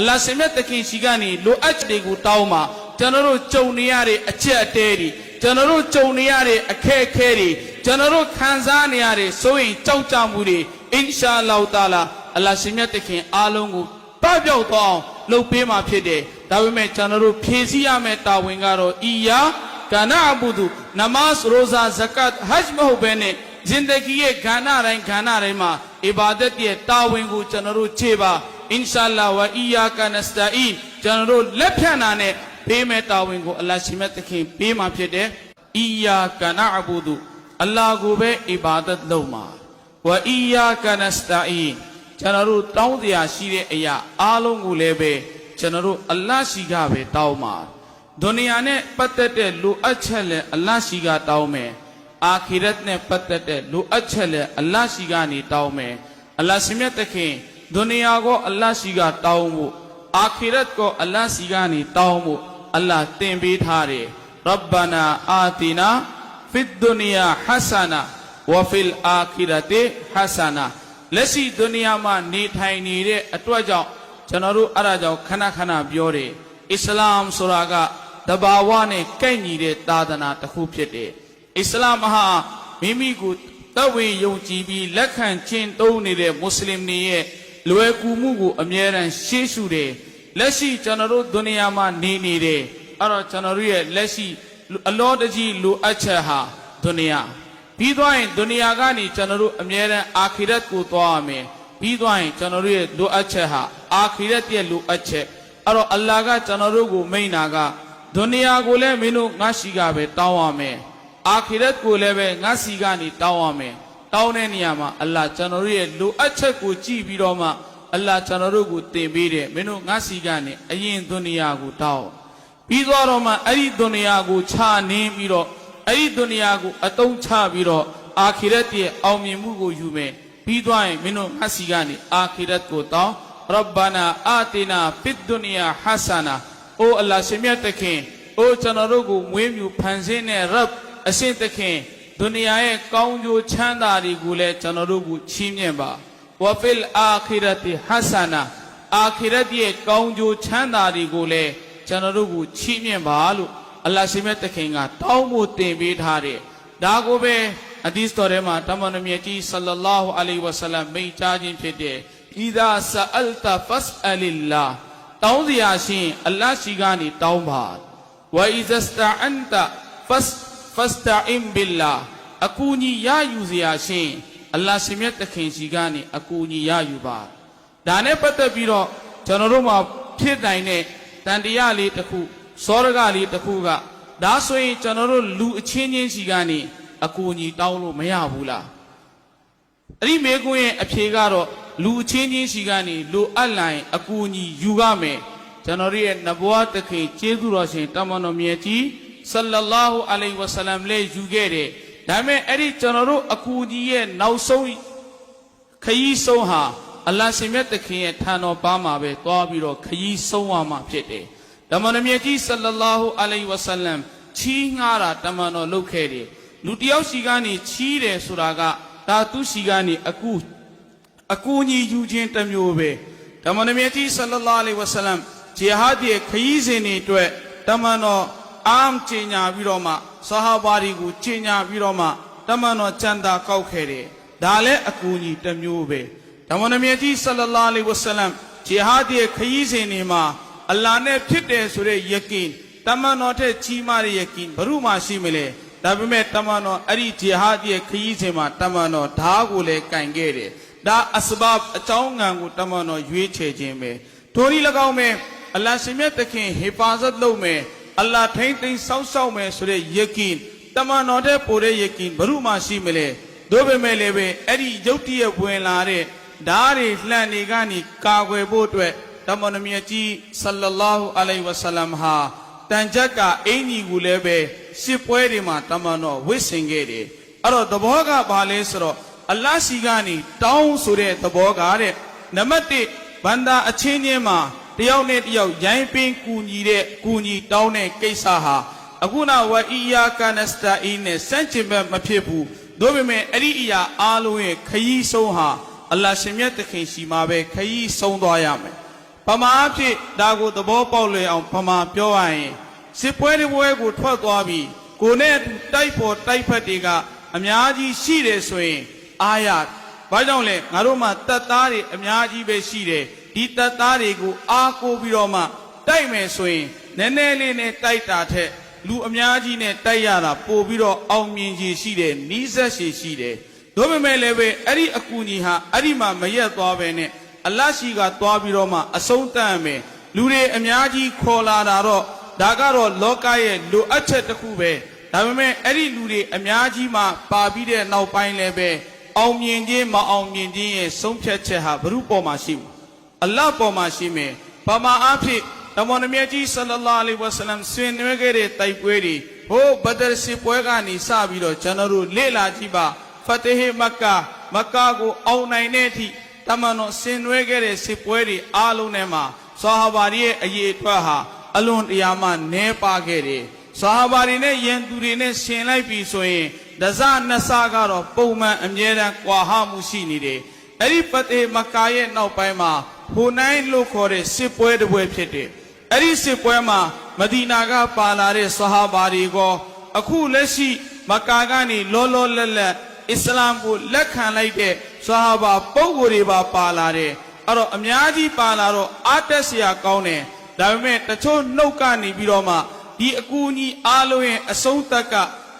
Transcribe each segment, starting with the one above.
အလ္လာဟ်ရှင်မြတ်တခင်ရှိကနေလိုအပ်ချက်တွေကိုတောင်းမှာကျွန်တော်တို့ကြုံနေရတဲ့အချက်အတဲတွေကျွန်တော်တို့ကြုံနေရတဲ့အခက်အခဲတွေကျွန်တော်တို့ခံစားနေရတဲ့စိုးရင်ကြောက်ကြမှုတွေအင်ရှာအလ္လာဟ်တာလာအလ္လာဟ်ရှင်မြတ်တခင်အားလုံးကိုပပျောက်သွားအောင်လုပ်ပေးမှာဖြစ်တယ်ဒါပေမဲ့ကျွန်တော်တို့ဖြည့်ဆည်းရမယ့်တာဝန်ကတော့အီယာကာနာအဘူဒူနမတ်ရိုဇာဇကတ်ဟဂျ်မဟုတ်ဘဲနဲ့ဇင်ဒဂီရဲ့ခန္ဓာတိုင်းခန္ဓာတိုင်းမှာအီဘာဒတ်ရဲ့တာဝန်ကိုကျွန်တော်တို့ခြေပါ အင်ရှာအလ္လာဟ်ဝအီယာကာနစတာအီကျွန်တော်တို့လက်ဖြန့်တာနဲ့ပေးမဲ့တာဝန်ကိုအလ္လာဟ်ရှင်မြတ်သခင်ပေးမှာဖြစ်တယ်အီယာကာနာအဘူဒူအလ္လာဟ်ကိုပဲအီဘာဒတ်လုပ်မှာဝအီယာကာနစတာအီကျွန်တော်တို့တောင်းစရာရှိတဲ့အရာအားလုံးကိုလည်းပဲကျွန်တော်တို့အလ္လာဟ်ရှိကပဲတောင်းမှာဒုနီယာနဲ့ပတ်သက်တဲ့လူအပ်ချက်လည်းအလ္လာဟ်ရှိကတောင်းမယ်အာခိရတ်နဲ့ပတ်သက်တဲ့လူအပ်ချက်လည်းအလ္လာဟ်ရှိကနေတောင်းမယ်အလ္လာဟ်ရှင်မြတ်သခင် ဒုနီယာကိုအလ္လာဟ်ရှိကတောင်းဖို့အာခိရတ်ကိုအလ္လာဟ်ရှိကနေတောင်းဖို့အလ္လာဟ်တင်ပေးထားတယ်ရဗ္ဗနာအာတီနာဖစ်ဒုနီယာဟဆနာဝဖီလ်အာခိရတေဟဆနာလက်ရှိဒုနီယာမှာနေထိုင်နေတဲ့အတွက်ကြောင့်ကျွန်တော်တို့အဲ့ဒါကြောင့်ခဏခဏပြောတယ်အစ္စလာမ်ဆိုတာကတဘာဝနဲ့ကိုက်ညီတဲ့သာသနာတစ်ခုဖြစ်တယ်အစ္စလာမ်ဟာမိမိကိုတဝေယုံကြည်ပြီးလက်ခံကျင့်သုံးနေတဲ့မွတ်စလင်တွေရဲ့ လွယ်ကူမှုကိုအမြဲတမ်းရှေ့ရှုတယ်လက်ရှိကျွန်တော်တို့ဒုနီယာမှာနေနေတယ်အဲ့တော့ကျွန်တော်တို့ရဲ့လက်ရှိအလောတကြီးလိုအပ်ချက်ဟာဒုနီယာပြီးသွားရင်ဒုနီယာကနေကျွန်တော်တို့အမြဲတမ်းအာခိရတ်ကိုသွားရမယ်ပြီးသွားရင်ကျွန်တော်တို့ရဲ့လိုအပ်ချက်ဟာအာခိရတ်ရဲ့လိုအပ်ချက်အဲ့တော့အလ္လာဟ်ကကျွန်တော်တို့ကိုမိန့်တာကဒုနီယာကိုလည်းမင်းတို့ငါရှိကပဲတောင်းရမယ်အာခိရတ်ကိုလည်းပဲငါစီကနေတောင်းရမယ် တောင်းတဲ့နေရာမှာအလ္လာဟ်ကျွန်တော်တို့ရဲ့လိုအပ်ချက်ကိုကြည့်ပြီးတော့မှအလ္လာဟ်ကျွန်တော်တို့ကိုသင်ပေးတယ်မင်းတို့ငါစီကနေအရင်ဒုနီယာကိုတောင်းပြီးသွားတော့မှအဲ့ဒီဒုနီယာကိုခြာနင်းပြီးတော့အဲ့ဒီဒုနီယာကိုအတုံးချပြီးတော့အာခိရတ်ရဲ့အောင်မြင်မှုကိုယူမယ်ပြီးသွားရင်မင်းတို့ငါစီကနေအာခိရတ်ကိုတောင်းရဗ္ဗနာအာတီနာဖစ်ဒုနီယာဟဆနာအိုအလ္လာဟ်ရှင်မြတ်တခင်အိုကျွန်တော်တို့ကိုမွေးမြူဖန်ဆင်းတဲ့ရဗ်အရှင်တခင် ဒုနီယာရဲ့ကောင်းကျိုးချမ်းသာတွေကိုလည်းကျွန်တော်တို့ကိုချီးမြှင့်ပါဝဖီလ်အာခိရတ်ဟဆနာအာခိရတ်ရဲ့ကောင်းကျိုးချမ်းသာတွေကိုလည်းကျွန်တော်တို့ကိုချီးမြှင့်ပါလို့အလ္လာဟ်ရှင်မြတ်တခင်ကတောင်းဖို့တင်ပေးထားတယ်ဒါကိုပဲအဒီစ်တော်ထဲမှာတမန်တော်မြတ်ကြီးဆလ္လာလာဟူအလိုင်ဝဆလမ်မိန့်ကြားခြင်းဖြစ်တဲ့ဣဒါဆအလ်တာဖတ်အလ illah တောင်းစရာရှင်အလ္လာဟ်ရှိကနေတောင်းပါဝဣဇစတာအန်တာဖတ် ဖတ်တာအင်ဘီလာအကူကြီးရယူစရာရှင်အလ္လာဟ်ရှင်မြတ်တခင်ရှိကနေအကူကြီးရယူပါဒါနဲ့ပတ်သက်ပြီးတော့ကျွန်တော်တို့မှာဖြစ်နိုင်တဲ့တန်တရားလေးတစ်ခုစောရကလေးတစ်ခုကဒါဆိုရင်ကျွန်တော်တို့လူအချင်းချင်းရှိကနေအကူကြီးတောင်းလို့မရဘူးလားအဲ့ဒီမေကွန်းရဲ့အဖြေကတော့လူအချင်းချင်းရှိကနေလူအပ်လိုက်အကူကြီးယူရမယ်ကျွန်တော်တို့ရဲ့နဘဝတခင်ကျေးဇူးတော်ရှင်တမန်တော်မြတ်ကြီး ဆလ္လာလာဟူအလိုင်ဝဆလမ်လေးယူခဲ့တယ်ဒါပေမဲ့အဲ့ဒီကျွန်တော်တို့အကူကြီးရဲ့နောက်ဆုံးခရီးဆုံးဟာအလ္လာဟ်ရှင်မြတ်တခင်ရဲ့ထံတော်ပါမှာပဲသွားပြီးတော့ခရီးဆုံးရမှာဖြစ်တယ်တမန်တော်မြတ်ကြီးဆလ္လာလာဟူအလိုင်ဝဆလမ်ချီးငှားတာတမန်တော်လုပ်ခဲ့တယ်လူတယောက်စီကနေချီးတယ်ဆိုတာကဒါသူစီကနေအကူအကူကြီးယူခြင်းတစ်မျိုးပဲတမန်တော်မြတ်ကြီးဆလ္လာလာအလိုင်ဝဆလမ်ဂျီဟာဒ်ရဲ့ခရီးစဉ်တွေအတွက်တမန်တော် အာမ်ကျင်ညာပြီးတော့မှဆဟာဘာတွေကိုကျင်ညာပြီးတော့မှတမန်တော်ကျန်တာကောက်ခဲ့တယ်ဒါလည်းအကူကြီးတစ်မျိုးပဲတမန်တော်မြတ်ကြီးဆလ္လာလာအလိုင်ဝဆလမ်ဂျီဟာဒ်ရဲ့ခရီးစဉ်တွေမှာအလ္လာဟ်နဲ့ဖြစ်တယ်ဆိုတဲ့ယကင်တမန်တော်တဲ့ကြီးမားတဲ့ယကင်ဘယ်သူမှရှိမလဲဒါပေမဲ့တမန်တော်အဲ့ဒီဂျီဟာဒ်ရဲ့ခရီးစဉ်မှာတမန်တော်ဓားကိုလည်းကင်ခဲ့တယ်ဒါအစဘပ်အကြောင်းငံကိုတမန်တော်ရွေးချယ်ခြင်းပဲထိုနည်း၎င်းပဲအလ္လာဟ်ရှင်မြတ်သခင်ဟေဖာဇတ်လုပ်မယ် အလ္လာဟ်ထိမ့်သိမ်းစောင့်ရှောက်မယ်ဆိုတဲ့ယကင်တမန်တော်တဲ့ပိုတဲ့ယကင်ဘယ်သူမှရှိမလဲတို့ပေမဲ့လည်းပဲအဲ့ဒီယုတ်တရက်ဝင်လာတဲ့ဓားတွေလှန်နေကနေကာကွယ်ဖို့အတွက်တမန်တော်မြတ်ကြီးဆလ္လာလာဟူအလိုင်ဝဆလမ်ဟာတန်ကြက်ကအင်ကြီးကိုလည်းပဲရှစ်ပွဲတွေမှာတမန်တော်ဝစ်ဆင်ခဲ့တယ်အဲ့တော့သဘောကဘာလဲဆိုတော့အလ္လာဟ်ရှိကနေတောင်းဆိုတဲ့သဘောကတဲ့နံပါတ်1ဘန္တာအချင်းချင်းမှာ တယောက်နဲ့တယောက်ရိုင်းပင်းကူညီတဲ့ကူညီတောင်းတဲ့ကိစ္စဟာအခုနဝအီယာကနစတာအင်းနဲ့စန့်ကျင်ဘက်မဖြစ်ဘူးတို့ပေမဲ့အဲ့ဒီအရာအားလုံးရဲ့ခရီးဆုံးဟာအလ္လာဟ်ရှင်မြတ်သခင်ရှိမှာပဲခရီးဆုံးသွားရမယ်ဗမာအဖြစ်ဒါကိုသဘောပေါက်လွယ်အောင်ဗမာပြောရရင်စစ်ပွဲတစ်ပွဲကိုထွက်သွားပြီးကိုနဲ့အတူတိုက်ဖို့တိုက်ဖက်တွေကအများကြီးရှိတယ်ဆိုရင်အာရဘာကြောင့်လဲငါတို့မှာတပ်သားတွေအများကြီးပဲရှိတယ် ဒီတပ်သားတွေကိုအားကိုးပြီးတော့မှတိုက်မယ်ဆိုရင်နည်းနည်းလေးနဲ့တိုက်တာထက်လူအများကြီးနဲ့တိုက်ရတာပို့ပြီးတော့အောင်မြင်ကြီးရှိတယ်နီးစပ်ရှိရှိတယ်ဒါပေမဲ့လည်းပဲအဲ့ဒီအကူကြီးဟာအဲ့ဒီမှာမရက်သွားပဲနဲ့အလတ်ရှိကသွားပြီးတော့မှအဆုံးတတ်မယ်လူတွေအများကြီးခေါ်လာတာတော့ဒါကတော့လောကရဲ့လိုအပ်ချက်တစ်ခုပဲဒါပေမဲ့အဲ့ဒီလူတွေအများကြီးမှပါပြီးတဲ့နောက်ပိုင်းလည်းပဲအောင်မြင်ခြင်းမအောင်မြင်ခြင်းရဲ့ဆုံးဖြတ်ချက်ဟာဘုရုပေါ်မှာရှိဘူး အလတ်ပေါ်မှာရှိမယ်ဘာမှအဖြစ်တမန်တော်မြတ်ကြီးဆလလာလဟ်ဝဆလမ်ဆွေးနွေးခဲ့တဲ့တိုက်ပွဲတွေဟိုဘဒရ်စစ်ပွဲကနေစပြီးတော့ကျွန်တော်တို့လေ့လာကြည့်ပါဖတ်ဟေမက္ကာမက္ကာကိုအောင်နိုင်တဲ့အထိတမန်တော်ဆင်နွှဲခဲ့တဲ့စစ်ပွဲတွေအားလုံးထဲမှာဆာဟာဘာတွေရဲ့အရေးအတွက်ဟာအလွန်တရာမှနည်းပါခဲ့တယ်ဆာဟာဘာတွေနဲ့ယန်သူတွေနဲ့ရှင်လိုက်ပြီဆိုရင်ဒဇနှစ်ဆကတော့ပုံမှန်အမြဲတမ်းကွာဟမှုရှိနေတယ်အဲ့ဒီဖတ်ဟေမက္ကာရဲ့နောက်ပိုင်းမှာ ဟိုနိုင်လို့ခေါ်တဲ့စစ်ပွဲတစ်ပွဲဖြစ်တယ်အဲ့ဒီစစ်ပွဲမှာမဒီနာကပါလာတဲ့ဆဟာဘာတွေကအခုလက်ရှိမက္ကာကနေလောလောလတ်လတ်အစ္စလာမ်ကိုလက်ခံလိုက်တဲ့ဆဟာဘာပုံကိုယ်တွေပါပါလာတယ်အဲ့တော့အများကြီးပါလာတော့အားတက်စရာကောင်းတယ်ဒါပေမဲ့တချို့နှုတ်ကနေပြီးတော့မှဒီအကူအညီအားလုံးရဲ့အဆုံးသက်က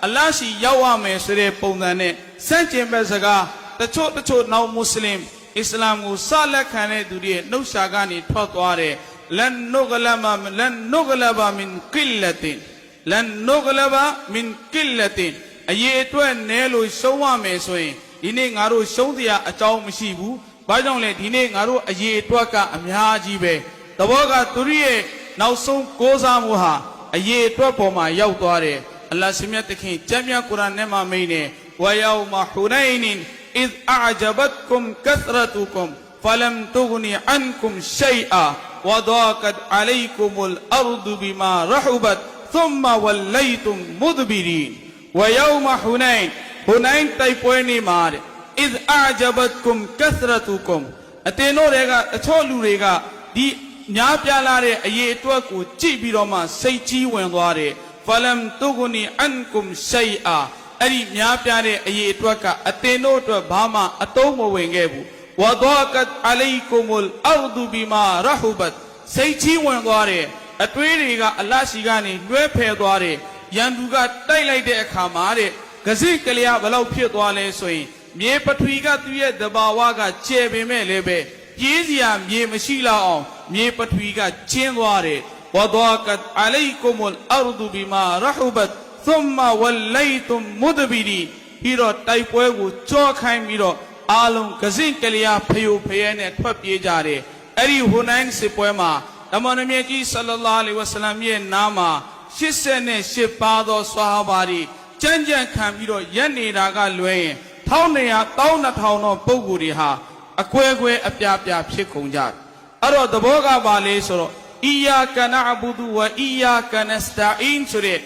အလရှိရောက်ရမယ်ဆိုတဲ့ပုံစံနဲ့စန့်ကျင်ဘက်စကားတချို့တချို့နောက်မွတ်စလင် အစ္စလာမ်ကိုစလက်ခံတဲ့သူတွေရဲ့နှုတ်ရှာကနေထွက်သွားတယ်လန်နုဂလမလန်နုဂလဘမင်ကိလတင်လန်နုဂလဘမင်ကိလတင်အရေးအတွက်နဲလို့ရှုံးရမယ်ဆိုရင်ဒီနေ့ငါတို့ရှုံးစရာအကြောင်းမရှိဘူး။ဘာကြောင့်လဲဒီနေ့ငါတို့အရေးအတွက်ကအများကြီးပဲ။တဘောကသူရိရဲ့နောက်ဆုံးကိုးစားမှုဟာအရေးအတွက်ပေါ်မှာရောက်သွားတယ်။အလ္လာဟ်ရှင်မြတ်တခင်ကျမ်းမြတ်ကုရ်အာန်ထဲမှာမိန်နေဝယောမဟူနိုင်နင် إذ أعجبتكم كثرتكم فلم تغن عنكم شيئا وضاقت عليكم الأرض بما رحبت ثم وليتم مدبرين ويوم حنين حنين တိုက်ပွဲနေမှာတဲ့ إذ أعجبتكم كثرتكم အတင်းတို့တွေကတချို့လူတွေကဒီညားပြလာတဲ့အရေးအတွက်ကိုကြည့်ပြီးတော့မှစိတ်ကြီးဝင်သွားတယ် فلم تغن عنكم شيئا အဲ့ ဒီညားပြတဲ့အရေးအတွက်ကအတင်းတို့အတွက်ဘာမှအတုံးမဝင်ခဲ့ဘူးဝဒေါကတ်အလိုင်ကုမလ်အာဒူဘီမာရဟူဘတ်စိတ်ကြီးဝင်သွားတယ်အတွေးတွေကအလရှိကနေလွှဲဖယ်သွားတယ်ရန်သူကတိုက်လိုက်တဲ့အခါမှာတဲ့ကစိကလျာဘလောက်ဖြစ်သွားလဲဆိုရင်မြေပထဝီကသူ့ရဲ့တဘာဝကကျဲပင်မဲ့လည်းပဲပြေးစရာမြေမရှိလောက်အောင်မြေပထဝီကကျင်းသွားတယ်ဝဒေါကတ်အလိုင်ကုမလ်အာဒူဘီမာရဟူဘတ် သုမဝလိတုမုဒဘီရီပြီးတော့တိုက်ပွဲကိုကြောခိုင်းပြီးတော့အာလုံးကစင်ကလျာဖယိုဖယဲနဲ့ထွက်ပြေးကြတယ်အဲ့ဒီဟွန်နိုင်စစ်ပွဲမှာတမန်တော်မြတ်ကြီးဆလလာလီဝဆလမ်ရဲ့နားမှာ88ပါသောဆွာဟာဘာတွေကြမ်းကြမ်းခံပြီးတော့ရက်နေတာကလွဲရင်1200 1200တော့ပုံကိုယ်တွေဟာအကွဲကွဲအပြားပြားဖြစ်ကုန်ကြတယ်အဲ့တော့သဘောကပါလေဆိုတော့အီယာကနအဘူဒူဝအီယာကနစတိုင်ဆိုတဲ့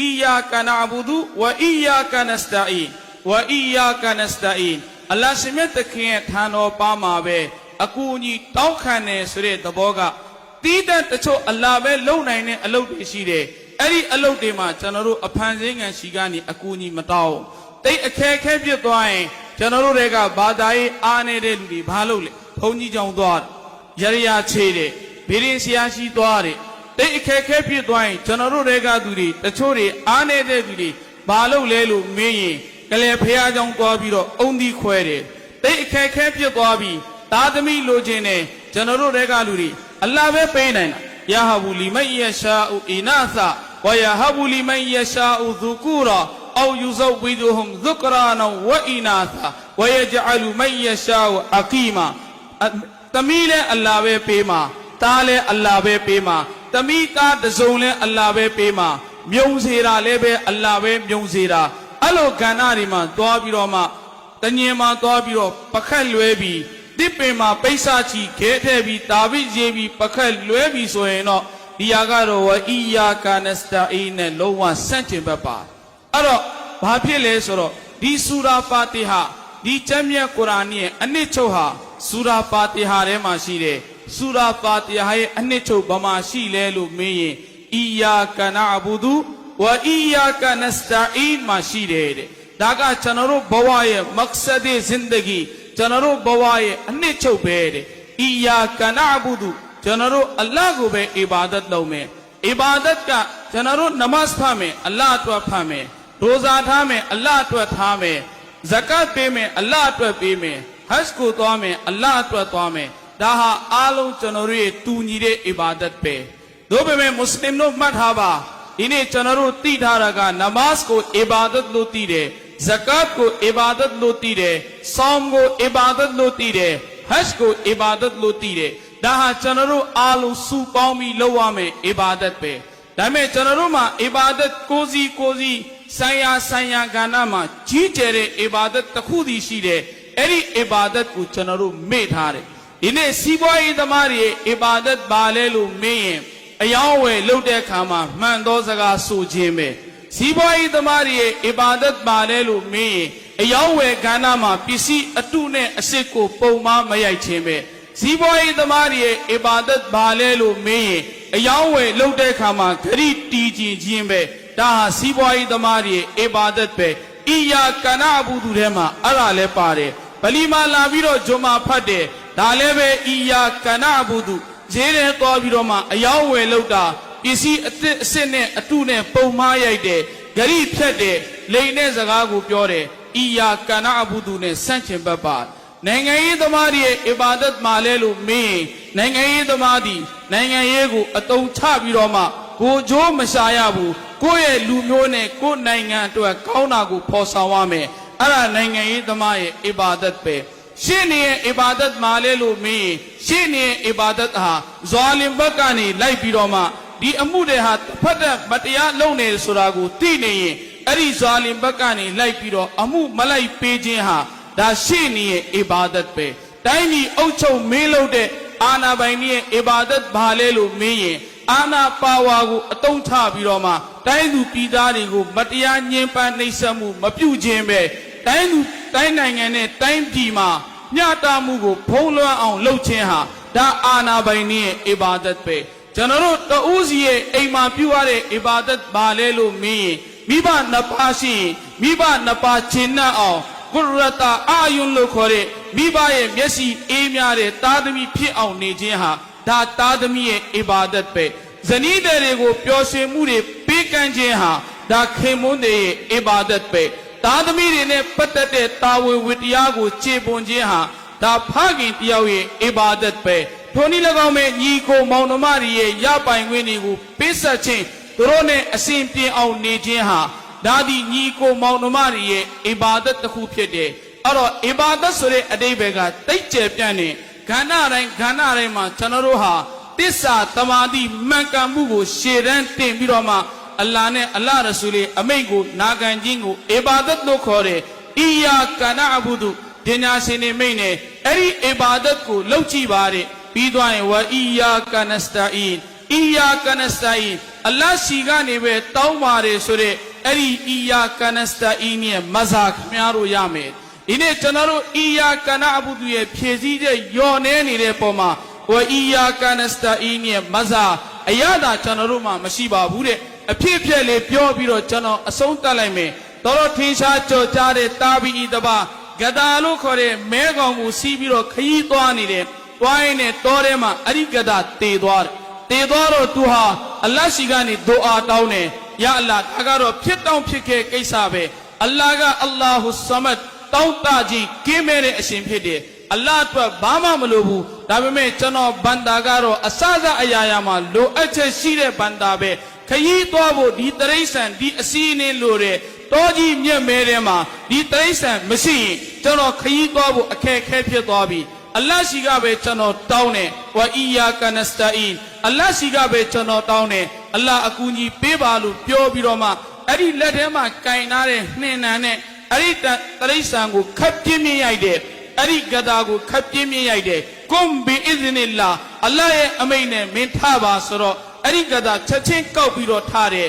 အိယာကနအဘူဒူဝအိယာကနစတိုင်ဝအိယာကနစတိုင်အလ္လာဟ်ရှင်မြတ်သခင်ရဲ့ထံတော်ပါမှာပဲအကူအညီတောင်းခံတယ်ဆိုတဲ့သဘောကတီးတန့်တချို့အလ္လာဟ်ပဲလုံနိုင်တဲ့အလုပ်တွေရှိတယ်အဲ့ဒီအလုပ်တွေမှာကျွန်တော်တို့အဖန်ဆင်းခံရှိကနေအကူအညီမတောင်းတိတ်အခဲခဲပြစ်သွားရင်ကျွန်တော်တို့တွေကဘာသာရေးအားနေတဲ့လူတွေဘာလုပ်လဲဘုန်းကြီးကြောင်သွားရရချေတယ်ဗေဒင်ဆရာရှိသွားတယ် တိတ်အခက်ခဲဖြစ်သွားရင်ကျွန်တော်တို့တွေကသူတွေတချို့တွေအားနေတဲ့သူတွေဘာလုပ်လဲလို့မင်းရင်ကလေးဖះကြောင်သွားပြီးတော့အုံသီးခွဲတယ်တိတ်အခက်ခဲဖြစ်သွားပြီးသားသမီးလိုချင်တယ်ကျွန်တော်တို့တွေကလူတွေအလ္လာဟ်ပဲပေးနိုင်တာယာဟဘူလီမန်ယရှာအူအီနာသဝယာဟဘူလီမန်ယရှာအူဇူကူရာအောယူဇဝီဒူဟွမ်ဇုကရာနဝအီနာသဝယဂျအလူမန်ယရှာအကီမာသမီးလည်းအလ္လာဟ်ပဲပေးမှာသားလည်းအလ္လာဟ်ပဲပေးမှာ တမိသားတစုံလဲအလ္လာဟ်ပဲပေးမှာမြုံစေတာလည်းပဲအလ္လာဟ်ပဲမြုံစေတာအဲ့လိုကဏ္ဍတွေမှာသွားပြီးတော့မှတညင်မှာသွားပြီးတော့ပခက်လွဲပြီးတစ်ပင်မှာပိဿချီခဲထဲပြီးတာဘိရေးပြီးပခက်လွဲပြီးဆိုရင်တော့ဒီဟာကတော့ဝအီယာကာနစတာအီနဲ့လုံးဝဆန့်ကျင်ဘက်ပါအဲ့တော့ဘာဖြစ်လဲဆိုတော့ဒီဆူရာဖာတီဟာဒီကျမ်းမြတ်ကုရ်အာန်ရဲ့အနှစ်ချုပ်ဟာဆူရာဖာတီဟာထဲမှာရှိတ ယ်ဆူရာဖာတီဟာရဲ့အနှစ်ချုပ်ဘာမှရှိလဲလို့မင်းရင်အီယာကနာအဘူဒူဝအီယာကနစတာအီန်မှာရှိတယ်တဲ့ဒါကကျွန်တော်တို့ဘဝရဲ့မက္ဆဒ်ဇင်ဒဂီကျွန် တော်တို့ဘဝရဲ့အနှစ်ချုပ်ပဲတဲ့အီယာကနာအဘူဒူကျွန်တော်တို့အလ္လာဟ်ကိုပဲအီဘာဒတ်လုပ်မယ်အီဘာဒတ်ကကျွန်တော်တို့နမတ်ဖတ်မယ်အလ္လာဟ်အတွက်ဖတ်မယ်ရိုဇာထားမယ်အလ္လာဟ်အတွက်ထားမယ်ဇကတ်ပေးမယ်အလ္လာဟ်အတွက်ပေးမယ်ဟတ်ကိုသွားမယ်အလ္လာဟ်အတွက်သွားမယ်ဒါဟာအားလုံးကျွန်တော်တို့ရဲ့တူညီတဲ့အီဘာဒတ်ပဲတို့ပေမဲ့မွတ်စလင်တို့မှတ်ထားပါဒီနေ့ကျွန်တော်တို့သိထားတာကနမတ်ကိုအီဘာဒတ်လို့သိတယ်ဇကတ်ကိုအီဘာဒတ်လို့သိတယ်ဆောင်းကိုအီဘာဒတ်လို့သိတယ်ဟတ်ကိုအီဘာဒတ်လို့သိတယ်ဒါဟာကျွန်တော်တို့အားလုံးစုပေါင်းပြီးလုပ်ရမယ်အီဘာဒတ်ပဲဒါပေမဲ့ကျွန်တော်တို့မှာအီဘာဒတ်ကိုစီကိုစီဆိုင်ရာဆိုင်ရာကဏ္ဍမှာကြီးကျယ်တဲ့အီဘာဒတ်တစ်ခုတည်းရှိတယ်အဲ့ဒီအီဘာဒတ်ကိုကျွန်တော်တို့မေ့ထားတယ် ဒီနေ့စီးပွားရေးသမားတွေရဲ့အီဘာဒတ်ဘာလဲလို့မေးရင်အယောင်းဝယ်လုပ်တဲ့အခါမှာမှန်သောစကားဆိုခြင်းပဲစီးပွားရေးသမားတွေရဲ့အီဘာဒတ်ဘာလဲလို့မေးရင်အယောင်းဝယ်ကဏ္ဍမှာပစ္စည်းအတုနဲ့အစစ်ကိုပုံမမရိုက်ခြင်းပဲဇီးပွားရေးသမားတွေရဲ့အဘာဒတ်ဘာလဲလို့မေးရင်အယောင်းဝယ်လုပ်တဲ့အခါမှာဂရိတီးကြည်ခြင်းပဲဒါဟာဇီးပွားရေးသမားတွေရဲ့အဘာဒတ်ပဲအီယာကနာဘူးသူထဲမှာအဲ့ဒါလဲပါတယ်ဗလီမာလာပြီးတော့ဂျွန်မာဖတ်တယ် ဒါလည်းပဲအီယာကနာဘူးသူဈေးထဲသွားပြီးတော့မှအယောင်းဝယ်လုပ်တာပစ္စည်းအစ်စ်အစ်စ်နဲ့အတုနဲ့ပုံမားရိုက်တယ်ဂရိဖြတ်တယ်လိန်တဲ့စကားကိုပြောတယ်အီယာကနာဘူးသူနဲ့ဆန့်ကျင်ဘက်ပါနိုင်ငံရေးသမားတွေရဲ့အဘာဒတ်မှာလဲလို့မင်းနိုင်ငံရေးသမားဒီနိုင်ငံရေးကိုအတုံချပြီးတော့မှကိုကြိုးမရှာရဘူးကိုယ့်ရဲ့လူမျိုးနဲ့ကိုယ့်နိုင်ငံအတွက်ကောင်းတာကိုဖော်ဆောင်ရမယ်အဲ့ဒါနိုင်ငံရေးသမားရဲ့အဘာဒတ်ပဲ ရှင်းနေရဲ့အဘာဒတ်မှာလဲလို့မင်းရှင်းနေရဲ့အဘာဒတ်ဟာဇွာလင်ဘက်ကနေလိုက်ပြီးတော့မှဒီအမှုတွေဟာတစ်ဖက်သက်မတရားလုပ်နေဆိုတာကိုသိနေရင်အဲ့ဒီဇွာလင်ဘက်ကနေလိုက်ပြီးတော့အမှုမလိုက်ပေးခြင်းဟာဒါရှိနေရဲ့အဘာဒတ်ပဲတိုင်းပြည်အုပ်ချုပ်မင်းလုပ်တဲ့အာနာပိုင်ရဲ့အဘာဒတ်ဘာလဲလို့မင်းရင်အာနာပါဝါကိုအတုံးချပြီးတော့မှတိုင်းသူပြည်သားတွေကိုမတရားညှဉ်းပန်းနှိပ်စက်မှုမပြုခြင်းပဲတိုင်းသူ တိုင်းနိုင်ငံနဲ့တိုင်းပြည်မှာမျှတမှုကိုဖုံးလွှမ်းအောင်လုပ်ခြင်းဟာဒါအာနာပိုင်ရဲ့အဘာဒတ်ပဲကျွန်တော်တို့တဦးစီရဲ့အိမ်မှာပြုရတဲ့အဘာဒတ်ဘာလဲလို့မင်းရင်မိဘနှစ်ပါးရှိရင်မိဘနှစ်ပါးရှင်းနှံ့အောင်ကုရတအာယုန်လို့ခေါ်တဲ့မိဘရဲ့မျက်စိအေးများတဲ့သားသမီးဖြစ်အောင်နေခြင်းဟာဒါသားသမီးရဲ့အဘာဒတ်ပဲဇနီးတွေကိုပျော်ရွှင်မှုတွေပေးကမ်းခြင်းဟာဒါခင်မွန်းတဲ့ရဲ့အဘာဒတ်ပဲ သားသမီးတွေနဲ့ပတ်သက်တဲ့တာဝန်ဝတ္တရားကိုခြေပွန်ခြင်းဟာဒါဖခင်တယောက်ရဲ့အဘာဒတ်ပဲထိုနည်း၎င်းမဲ့ညီကိုမောင်နှမတွေရဲ့ရပိုင်ခွင့်တွေကိုပေးဆက်ခြင်းသူတို့နဲ့အစဉ်ပြေအောင်နေခြင်းဟာဒါဒီညီကိုမောင်နှမတွေရဲ့အဘာဒတ်တစ်ခုဖြစ်တယ်အဲ့တော့အဘာဒတ်ဆိုတဲ့အတိပ္ပယ်ကတိတ်ကျပြန့်နေခန္ဓာတိုင်းခန္ဓာတိုင်းမှာကျွန်တော်တို့ဟာတစ္ဆာတမာတိမှန်ကန်မှုကိုရှေ့တန်းတင်ပြီးတော့မှ အလ္လာဟ်နဲ့အလ္လာဟ်ရဆူလ်အမိန့်ကိုနာခံခြင်းကိုအဘာဒတ်လို့ခေါ်တယ်အီယာကနာအဘူဒုပညာရှင်တွေမိန့်နေအဲ့ဒီအဘာဒတ်ကိုလုပ်ကြည့်ပါတဲ့ပြီးသွားရင်ဝအီယာကနစတာအင်အီယာကနစတာအင်အလ္လာဟ်ရှိကနေပဲတောင်းပါတယ်ဆိုတဲ့အဲ့ဒီအီယာကနစတာအီနဲ့မဇာခမများတို့ရမယ်ဒီနေ့ကျွန်တော်တို့အီယာကနအဘုသူရဲ့ဖြည့်စည်းတဲ့ယော်နေနေတဲ့ပုံမှာဝအီယာကနစတာအီနဲ့မဇာအရသာကျွန်တော်တို့မှမရှိပါဘူးတဲ့ အဖြစ်အပျက်လေးပြောပြီးတော့ကျွန်တော်အဆုံးတတ်လိုက်မယ်တော်တော်ထင်ရှားကြော်ကြားတဲ့တာဘီဤတပါဂဒါလို့ခေါ်တဲ့မဲကောင်ကိုစီးပြီးတော့ခရီးသွားနေတယ်တွိုင်းနဲ့တောထဲမှာအရိကဒါတေသွားတယ်တေသွားတော့သူဟာအလတ်ရှိကနေဒူအာတောင်းတယ်ယာအလ္လာဒါကတော့ဖြစ်တောင်းဖြစ်ခဲ့ကိစ္စပဲအလ္လာကအလ္လာဟူဆမတ်တောင်းတကြီးကင်းမဲ့တဲ့အရှင်ဖြစ်တယ်အလ္လာအတွက်ဘာမှမလိုဘူးဒါပေမဲ့ကျွန်တော်ဘန္တာကတော့အစစအရာရာမှာလိုအပ်ချက်ရှိတဲ့ဘန္တာပဲ ခရီးသွားဖို့ဒီတရိษံဒီအစီအင်းလိုတဲ့တောကြီးမြက်မဲထဲမှာဒီတရိษံမရှိရင်ကျွန်တော်ခရီးသွားဖို့အခက်အခဲဖြစ်သွားပြီအလ္လာရှိကပဲကျွန်တော်တောင်းတယ်ဝအီယာကနစတာအီအလ္လာရှိကပဲကျွန်တော်တောင်းတယ်အလ္လာအကူကြီးပေးပါလို့ပြောပြီးတော့မှအဲ့ဒီလက်ထဲမှာကင်ထားတဲ့နှင်နံနဲ့အဲ့ဒီတရိษံကိုခပ်ပြင်းပြင်းရိုက်တယ်အဲ့ဒီဂဒါကိုခပ်ပြင်းပြင်းရိုက်တယ်ကွမ်ဘီအစ်ဇနီလာအလ္လာရဲ့အမိန့်နဲ့မင်းထပါဆိုတော့ အဲ့ဒီဂဒါချက်ချင်းကောက်ပြီးတော့ထားတယ်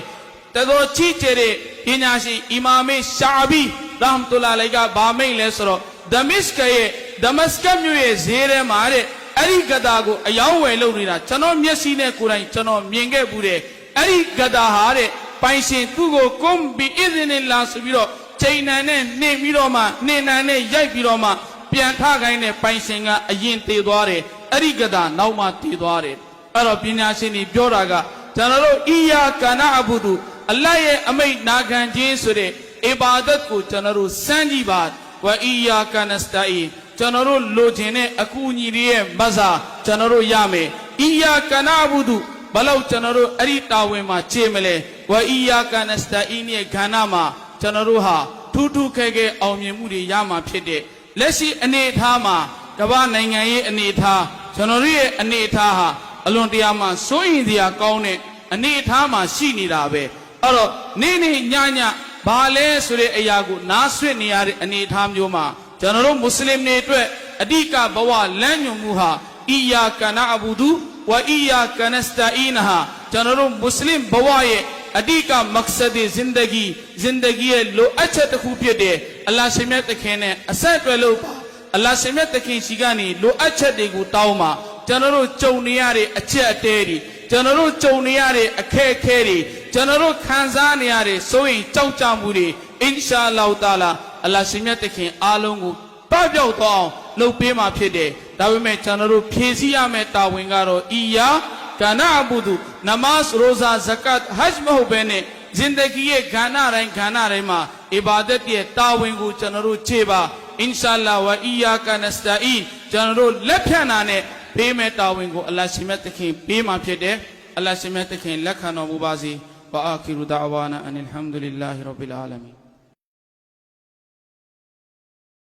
တတော်ကြီးကျတဲ့ပညာရှင်အီမာမေရှာဘီရဟမ်တူလာလိုက်ကဗာမိတ်လဲဆိုတော့ဒမစ်ကရဲ့ဒမတ်စကတ်မြို့ရဲ့ဈေးထဲမှာတဲ့အဲ့ဒီဂတာကိုအယောင်းဝယ်လုပ်နေတာကျွန်တော်မျက်စိနဲ့ကိုယ်တိုင်ကျွန်တော်မြင်ခဲ့ဘူးတဲ့အဲ့ဒီဂတာဟာတဲ့ပိုင်ရှင်သူ့ကိုကွန်ဘီအစ်ဇင်နီလာဆိုပြီးတော့ချိန်နံနဲ့နှင်ပြီးတော့မှနှင်နံနဲ့ရိုက်ပြီးတော့မှပြန်ထခိုင်းတဲ့ပိုင်ရှင်ကအရင်တည်သွားတယ်အဲ့ဒီဂတာနောက်မှတည်သွားတယ် အဲ့တော့ပညာရှင်တွေပြောတာကကျွန်တော်တို့အီယာကာနာအဘူဒူအလတ်ရဲ့အမိတ်နာခံခြင်းဆိုတဲ့အီဘာဒတ်ကိုကျွန်တော်တို့စမ်းကြည့်ပါဝအီယာကာနစတာအီကျွန်တော်တို့လိုချင်တဲ့အကူအညီတွေရဲ့မဇာကျွန်တော်တို့ရမယ်အီယာကာနာအဘူဒူဘလောက်ကျွန်တော်တို့အဲ့ဒီတာဝန်မှာခြေမလဲဝအီယာကာနစတာအီရဲ့ခန္ဓာမှာကျွန်တော်တို့ဟာထူးထူးခဲခဲအောင်မြင်မှုတွေရမှာဖြစ်တဲ့လက်ရှိအနေအထားမှာကမ္ဘာနိုင်ငံရေးအနေအထားကျွန်တော်တို့ရဲ့အနေအထားဟာ အလွန်တရာမှစိုးရင်စရာကောင်းတဲ့အနေအထားမှာရှိနေတာပဲအဲ့တော့နေ့နေ့ညညဘာလဲဆိုတဲ့အရာကိုနားဆွင့်နေရတဲ့အနေအထားမျိုးမှာကျွန်တော်တို့မွတ်စလင်တွေအတွက်အဓိကဘဝလမ်းညွှန်မှုဟာအီယာကနာအဘူဒူဝအီယာကနစတာအီနဟာကျွန်တော်တို့မွတ်စလင်ဘဝရဲ့အဓိကမက္ဆဒ်ဇင်ဒဂီဇင်ဒဂီရဲ့လိုအပ်ချက်တစ်ခုဖြစ်တဲ့အလ္လာဟ်ရှင်မြတ်တခင်နဲ့အဆက်အသွယ်လို့ပါအလ္လာဟ်ရှင်မြတ်တခင်ရှိကနေလိုအပ်ချက်တွေကိုတောင်းပါ ကျွန်တော်တို့ကြုံနေရတဲ့အချက်အတဲတွေကျွန်တော်တို့ကြုံနေရတဲ့အခက်အခဲတွေကျွန်တော်တို့ခံစားနေရတဲ့စိုးရင်ကြောက်ကြမှုတွေအင်ရှာအလ္လာဟ်တာလာအလ္လာဟ်ရှင်မြတ်တခင်အားလုံးကိုပပျောက်သွားအောင်လုပ်ပေးမှာဖြစ်တယ်ဒါပေမဲ့ကျွန်တော်တို့ဖြည့်ဆည်းရမယ့်တာဝန်ကတော့အီယာကာနာအဘူဒူနမတ်ရိုဇာဇကတ်ဟဂျ်မဟုတ်ဘဲနဲ့ဇင်ဒဂီရဲ့ခန္ဓာတိုင်းခန္ဓာတိုင်းမှာအီဘာဒတ်ရဲ့တာဝန်ကိုကျွန်တော်တို့ခြေပါအင်ရှာအလ္လာဝအီယာကာနစတာအီကျွန်တော်တို့လက်ဖြန့်တာနဲ့ ပေးမဲ့တာဝန်ကိုအလ္လာဟ်ရှင်မြတ်တခင်ပေးမှာဖြစ်တယ်အလ္လာဟ်ရှင်မြတ်တခင်လက်ခံတော်မူပါစေဝအာခီရူဒါအဝါနာအန်အလ်ဟမ်ဒူလ illah ရဘ်ဘီလ်အာလမီ